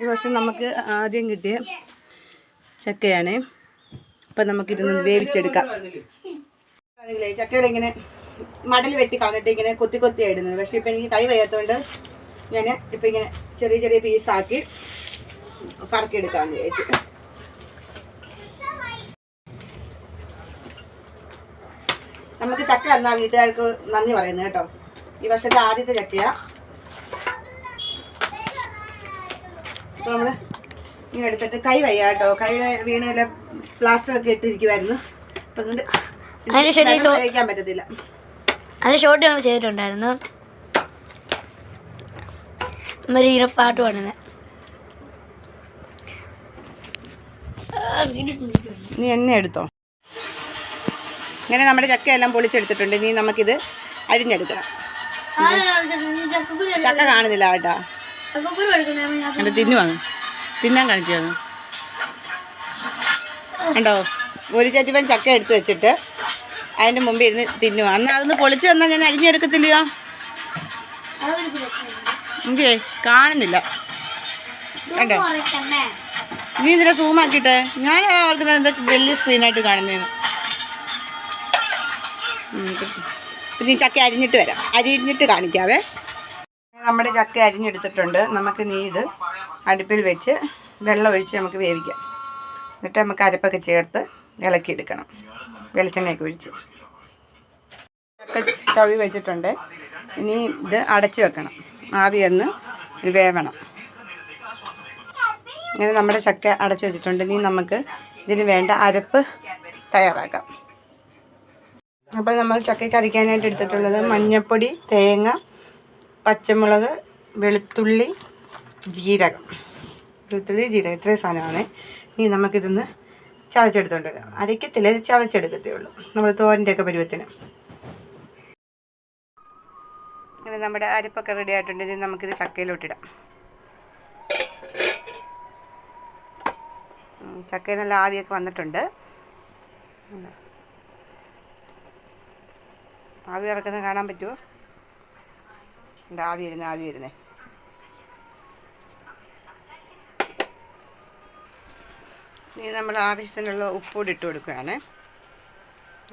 ഈ വർഷം നമുക്ക് ആദ്യം കിട്ടിയ ചക്കയാണ്. അപ്പം നമുക്കിതൊന്ന് വേവിച്ചെടുക്കാം. ചക്കയുടെ മടൽ വെട്ടി കളഞ്ഞിട്ട് ഇങ്ങനെ കൊത്തി കൊത്തി ഇടുന്നത്. പക്ഷെ ഇപ്പം എനിക്ക് കൈ വയ്യാത്തതുകൊണ്ട് ഞാൻ ഇപ്പം ഇങ്ങനെ ചെറിയ ചെറിയ പീസാക്കി പറക്കിയെടുക്കാമെന്ന് വിചാരിച്ചു. നമുക്ക് ചക്ക എന്നാ വീട്ടുകാർക്ക് നന്ദി പറയുന്നത് കേട്ടോ. ഈ വർഷത്തെ ആദ്യത്തെ ചക്കയാ. അപ്പോൾ നമ്മൾ ഇങ്ങനെ എടുത്തിട്ട് കൈ വയ്യ കേട്ടോ കൈയുടെ വീണയിലെ പ്ലാസ്റ്റർ ഒക്കെ ഇട്ടിരിക്കുമായിരുന്നു അപ്പം അതുകൊണ്ട് നഖം പറ്റത്തില്ല. അതിന് ഷോട്ട് ഞങ്ങൾ ചെയ്തിട്ടുണ്ടായിരുന്നു. ഒരു ഇങ്ങനെ പാട്ട് പാടുന്നത് നീ എന്നെ എടുത്തോ? ഇങ്ങനെ നമ്മുടെ ചക്കയെല്ലാം പൊളിച്ചെടുത്തിട്ടുണ്ട്. ഇനി നമുക്കിത് അരിഞ്ഞെടുക്കണം. ചക്ക കാണുന്നില്ല കേട്ടാ. കണ്ടോ തിന്നുവാണ്. തിന്നാൻ കാണിച്ചത് കണ്ടോ? ഒരു ചറ്റിപ്പൻ ചക്ക എടുത്തു വെച്ചിട്ട് അതിന്റെ മുമ്പിൽ ഇരുന്ന് തിന്നുവാ. അന്ന് അതൊന്ന് പൊളിച്ചു വന്നാൽ ഞാൻ അരിഞ്ഞെടുക്കത്തില്ലയോ? എനിക്ക് കാണുന്നില്ല. കണ്ടോ? നീ ഇതിനെ സൂമാക്കിട്ടെ ഞാൻ അവർക്ക് എന്താ വലിയ സ്ക്രീനായിട്ട് കാണുന്നതെന്ന് നീ ചക്ക അരിഞ്ഞിട്ട് വരാം. അരിഞ്ഞിട്ട് കാണിക്കാവേ. നമ്മുടെ ചക്ക അരിഞ്ഞെടുത്തിട്ടുണ്ട്. നമുക്ക് നീ ഇത് അടുപ്പിൽ വെച്ച് വെള്ളം ഒഴിച്ച് നമുക്ക് വേവിക്കാം. എന്നിട്ട് നമുക്ക് അരപ്പൊക്കെ ചേർത്ത് ഇളക്കിയെടുക്കണം. വെളിച്ചെണ്ണയൊക്കെ ഒഴിച്ച്. ചക്ക സ്റ്റവി വെച്ചിട്ടുണ്ട്. ഇനി ഇത് അടച്ചു വെക്കണം. ആവി ഒന്ന് വേവണം. ഇങ്ങനെ നമ്മുടെ ചക്ക അടച്ചു വെച്ചിട്ടുണ്ട്. ഇനി നമുക്ക് ഇതിന് വേണ്ട അരപ്പ് തയ്യാറാക്കാം. അപ്പോൾ നമ്മൾ ചക്കയ്ക്ക് അരയ്ക്കാനായിട്ട് എടുത്തിട്ടുള്ളത് മഞ്ഞൾപ്പൊടി തേങ്ങ പച്ചമുളക് വെളുത്തുള്ളി ജീരകം. വെളുത്തുള്ളി ജീരകം ഇത്രയും സാധനമാണ്. ഇനി നമുക്കിതൊന്ന് ചതച്ചെടുത്തോണ്ട് വരാം. അരയ്ക്കത്തില്ല ചതച്ചെടുക്കത്തേ ഉള്ളൂ. നമ്മൾ തോരന്റെ ഒക്കെ പരുവത്തിന്. അങ്ങനെ നമ്മുടെ അരിപ്പൊക്കെ റെഡി ആയിട്ടുണ്ട്. ഇനി നമുക്കിത് ചക്കയിലോട്ടിടാം. ചക്കയിൽ നല്ല ആവിയൊക്കെ വന്നിട്ടുണ്ട്. ആവി ഇറക്കുന്നത് കാണാൻ പറ്റുമോ? ഉണ്ട് ആവി വരുന്നേ ആവി വരുന്നേ. ഇനി നമ്മൾ ആവശ്യത്തിനുള്ള ഉപ്പൂടി ഇട്ട് കൊടുക്കുകയാണ്.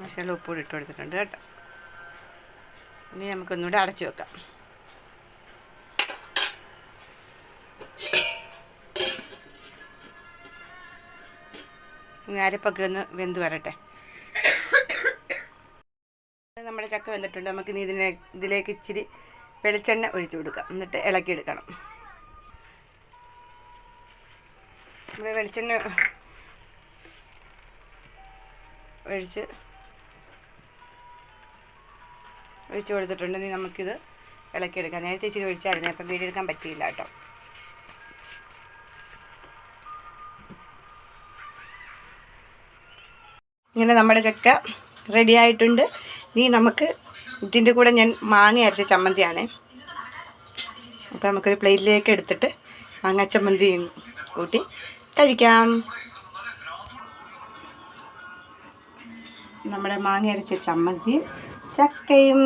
ആവശ്യമുള്ള ഉപ്പൂടി ഇട്ട് കൊടുത്തിട്ടുണ്ട് കേട്ടോ. ഇനി നമുക്കൊന്നുകൂടെ അടച്ചു വെക്കാം. അരപ്പൊക്കെ ഒന്ന് വെന്ത് വരട്ടെ. നമ്മുടെ ചക്ക വെന്തിട്ടുണ്ട്. നമുക്കിനി ഇതിനെ ഇതിലേക്ക് ഇച്ചിരി വെളിച്ചെണ്ണ ഒഴിച്ചു കൊടുക്കുക. എന്നിട്ട് ഇളക്കിയെടുക്കണം നമ്മൾ വെളിച്ചെണ്ണ ഒഴിച്ച് ഒഴിച്ചു കൊടുത്തിട്ടുണ്ടെങ്കിൽ നമുക്കിത് ഇളക്കിയെടുക്കാം നേരത്തെ ഇച്ചിരി ഒഴിച്ചായിരുന്നു. അപ്പം വീടെടുക്കാൻ പറ്റിയില്ല കേട്ടോ. ഇങ്ങനെ നമ്മുടെ ചക്ക റെഡി ആയിട്ടുണ്ട്. ഇനി നമുക്ക് ഇതിന്റെ കൂടെ ഞാൻ മാങ്ങ അരച്ച ചമ്മന്തിയാണ്. അപ്പോൾ നമുക്കൊരു പ്ലേറ്റിലേക്ക് എടുത്തിട്ട് മാങ്ങ ചമ്മന്തി കൂട്ടി കഴിക്കാം. നമ്മുടെ മാങ്ങ അരച്ച ചമ്മന്തിയും ചക്കയും.